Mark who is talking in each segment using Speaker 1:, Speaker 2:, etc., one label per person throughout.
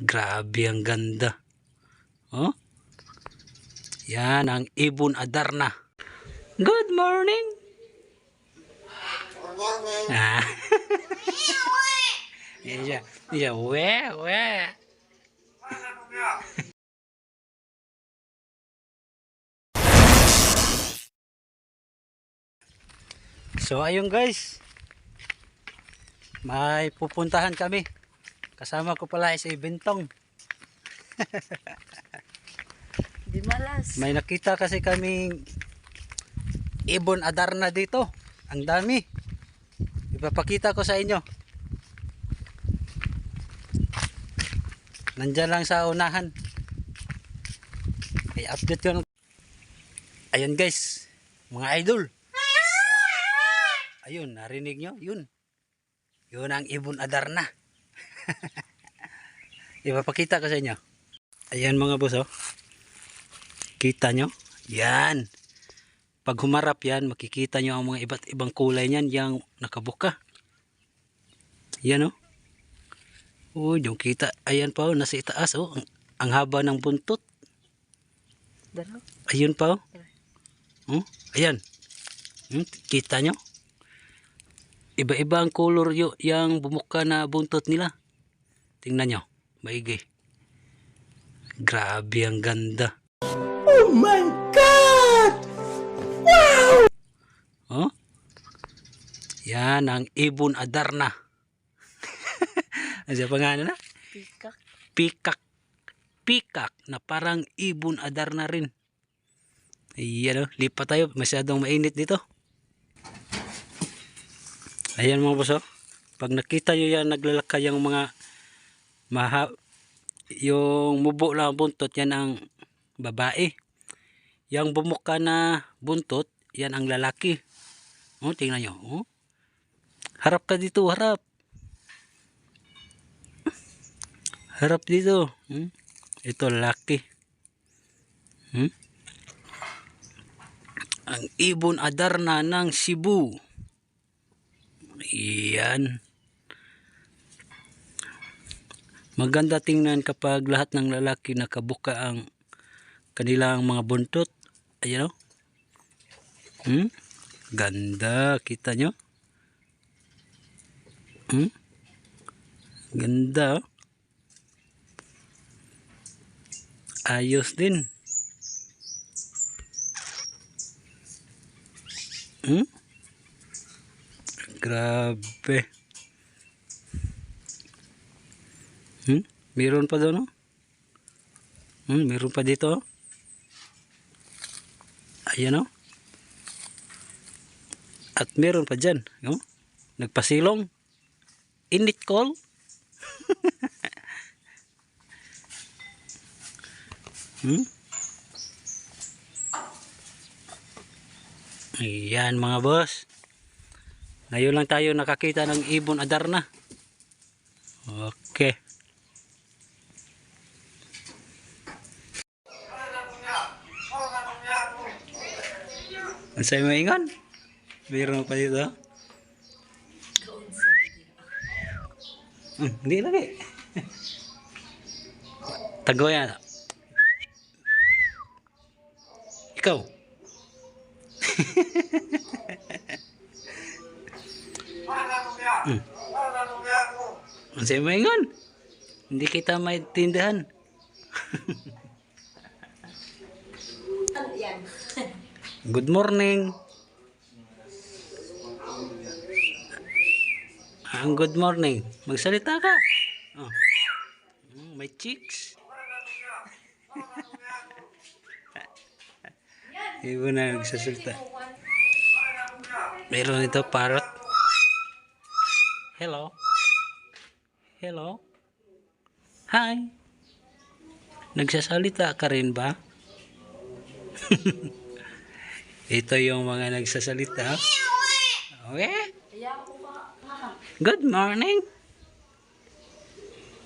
Speaker 1: Grabe ang ganda. Oh? Yan ang Ibon Adarna. Good morning. Ah. Yan siya. Yan siya. We, we. So ayun guys. May pupuntahan kami. Kasama ko pala si Bentong.
Speaker 2: Di malas.
Speaker 1: May nakita kasi kaming ibon adarna dito. Ang dami. Ipapakita ko sa inyo. Nandyan lang sa unahan. Ay, update ko. Ayun guys. Mga idol. Ayun, narinig nyo? Yun. Yun ang ibon adarna. Ipapakita ko sa inyo. Ayan mga boss oh. Kita nyo? Yan. Pag humarap yan, makikita nyo ang mga iba't ibang kulay niyan, yung nakabuka. Yan oh. Oh, yung kita. Ayan pa oh, nasa itaas oh. Ang, ang haba ng buntot. Ayun pa oh. Oh, ayan. Hmm, kita nyo? Iba-iba ang color yo, yung bumuka na buntot nila. Tingnan nyo. Maigi. Grabe ang ganda.
Speaker 3: Oh my God!
Speaker 1: Oh? Yan ang Ibon Adarna. ano siya pangalan na?
Speaker 2: Pikak.
Speaker 1: Pikak. Pikak na parang Ibon Adarna rin. Ayan o, lipat tayo. Masyadong mainit dito. Ayan mga boss oh. Pag nakita nyo yan, naglalakay yung mga maha, yung mubo ang buntot, yan ang babae. Yang bumuka na buntot, yan ang lalaki. Oh, tingnan nyo. Oh. Harap ka dito, harap. Harap dito. Hmm? Ito lalaki. Hmm? Ang ibon adarna ng Cebu. Iyan. Maganda tingnan kapag lahat ng lalaki nakabuka ang kanilang mga buntot. Ayan o. Hmm? Ganda. Kita nyo? Hmm? Ganda. oh. Ayos din. Hmm? Grabe. Hmm? Meron pa doon, no? Hmm, meron pa dito. oh. Ayan, oh. At meron pa dyan. No? Nagpasilong. Init call. hmm? Ayan mga boss. Ngayon lang tayo nakakita ng ibon adarna. Okay. Ang sa'yo mo ingon? Mayroon pa dito. Hmm, hindi lagi. Tago yan. Ikaw. Hmm. Ang sa'yo mo ingon? Hindi kita maintindihan.
Speaker 2: Yan.
Speaker 1: Good morning. Ang good morning. Magsalita ka. Oh. May cheeks. Ibo na nagsasalita. Meron ito parrot. Hello. Hello. Hi. Nagsasalita ka rin ba? Ito yung mga nagsasalita. Okay? Good morning.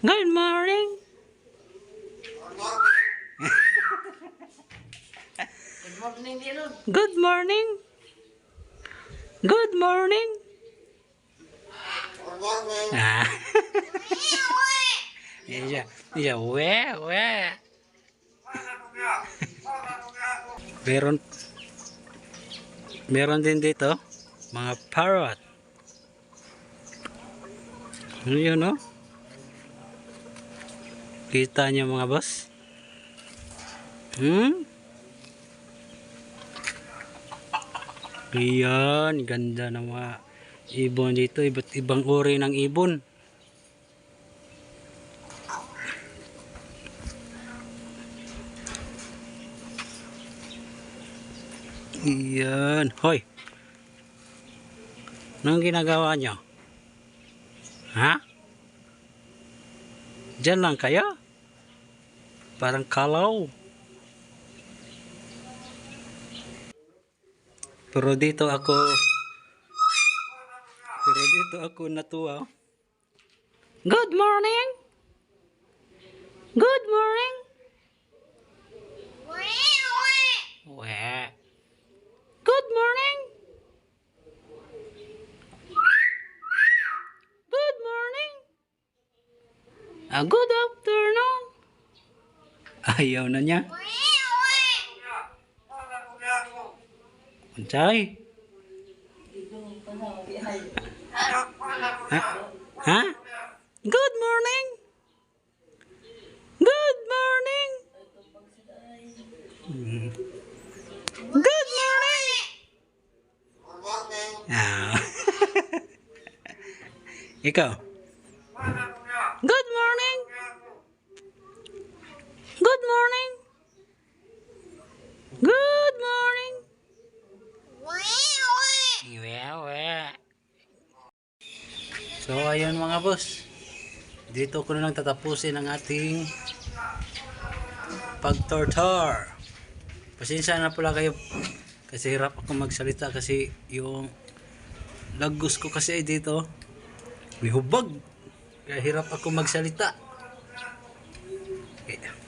Speaker 1: Good morning.
Speaker 2: Good morning.
Speaker 1: Good morning. Good morning. Ah. Yan siya. Yan siya. Meron meron din dito mga parrot. Ano yun, no? Kita niyo mga boss? Hmm? Ayan, ganda ng ibon dito. Iba't ibang uri ng ibon. Iyan. Hoy. Anong ginagawa nyo? Ha? Diyan lang kayo? Parang kalaw. Pero dito ako dito ako natuwa. Good morning. Good morning. Weh. Good morning. Good morning. Ah, good afternoon. Ayaw na niya. Unsay? Ha? Ha? Good morning. Good morning. Good morning. Ah. Ikaw. Good morning. Good morning. Good morning. Wewe. So ayun mga boss. Dito ko na lang tatapusin ang ating pagtortor. Pasensya na pala kayo kasi hirap ako magsalita kasi yung lagos ko kasi dito may hubag. Kaya hirap ako magsalita. Okay.